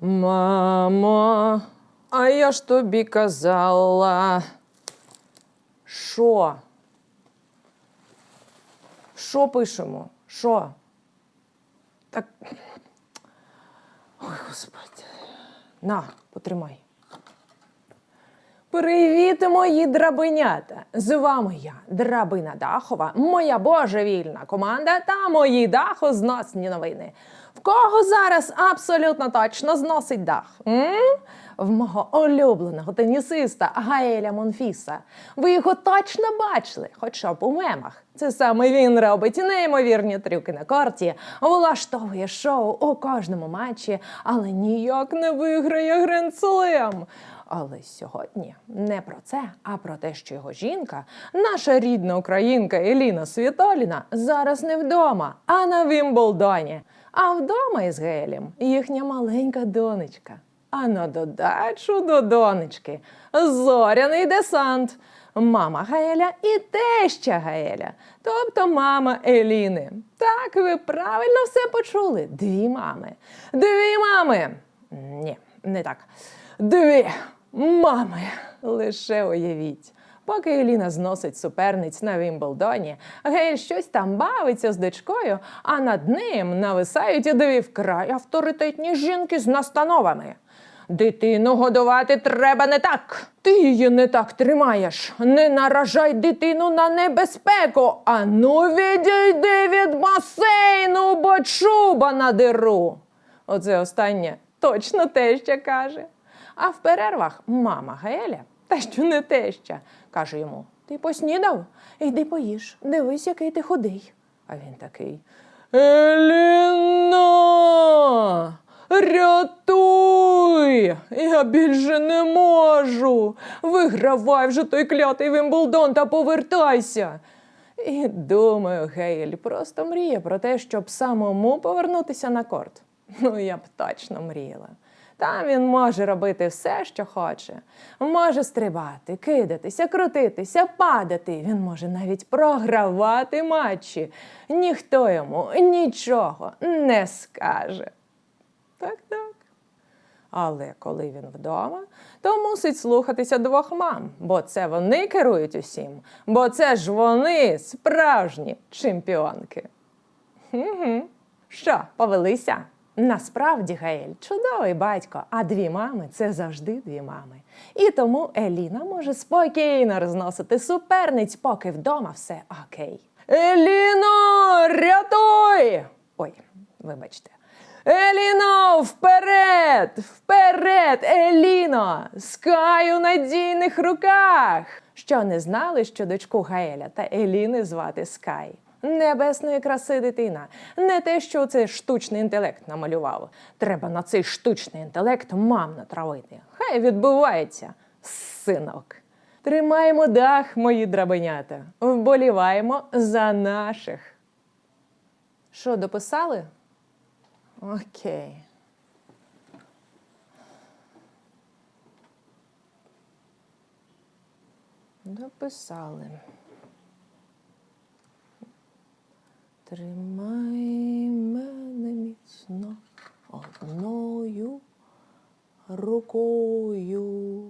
Мамо, а я ж тобі казала. Що? Що пишемо? Що? Так. Ой, господи. На, потримай. Привіт, мої драбинята! З вами я, Драбина Дахова, моя божевільна команда та мої дахозносні новини. В кого зараз абсолютно точно зносить дах? М? В мого улюбленого тенісиста Гаеля Монфіса. Ви його точно бачили, хоча б у мемах. Це саме він робить неймовірні трюки на корті, влаштовує шоу у кожному матчі, але ніяк не виграє гранд-слем. Але сьогодні не про це, а про те, що його жінка, наша рідна українка Еліна Світоліна, зараз не вдома, а на Вімблдоні. А вдома із Гелем їхня маленька донечка. А на додачу до донечки зоряний десант. Мама Гаеля і теща Гаеля, тобто мама Еліни. Так, ви правильно все почули. Дві мами. Дві мами. Ні, не так. Дві мами. Лише уявіть. Поки Еліна зносить суперниць на Вімблдоні, Гейль щось там бавиться з дочкою, а над ним нависають дві вкрай авторитетні жінки з настановами. Дитину годувати треба не так. Ти її не так тримаєш. Не наражай дитину на небезпеку. Ану відійди від басейну, бо чуба надеру. Оце останнє точно теща каже. А в перервах мама Гаеля, та що не теща, каже йому: Ти поснідав? Йди поїж, дивись, який ти худий. А він такий: Еліно! Рятуй! Я більше не можу. Вигравай вже той клятий Вимблдон та повертайся. І думаю, Гейль просто мріє про те, щоб самому повернутися на корт. Ну, я б точно мріяла. Там він може робити все, що хоче. Може стрибати, кидатися, крутитися, падати. Він може навіть програвати матчі. Ніхто йому нічого не скаже. Так, так. Але коли він вдома, то мусить слухатися двох мам, бо це вони керують усім, бо це ж вони справжні чемпіонки. Угу. Що, повелися? Насправді Гаель чудовий батько, а дві мами це завжди дві мами. І тому Еліна може спокійно розносити суперниць, поки вдома все окей. Еліно, рятуй! Ой, вибачте. Еліно, вперед! Вперед, Еліно! Скай у надійних руках! Що не знали, що дочку Гаеля та Еліни звати Скай. Небесної краси дитина. Не те, що це штучний інтелект намалював. Треба на цей штучний інтелект мам натравити. Хай відбувається, синок. Тримаємо дах, мої драбенята. Вболіваємо за наших. Що, дописали? Окей. Дописали. Тримай мене міцно одною рукою.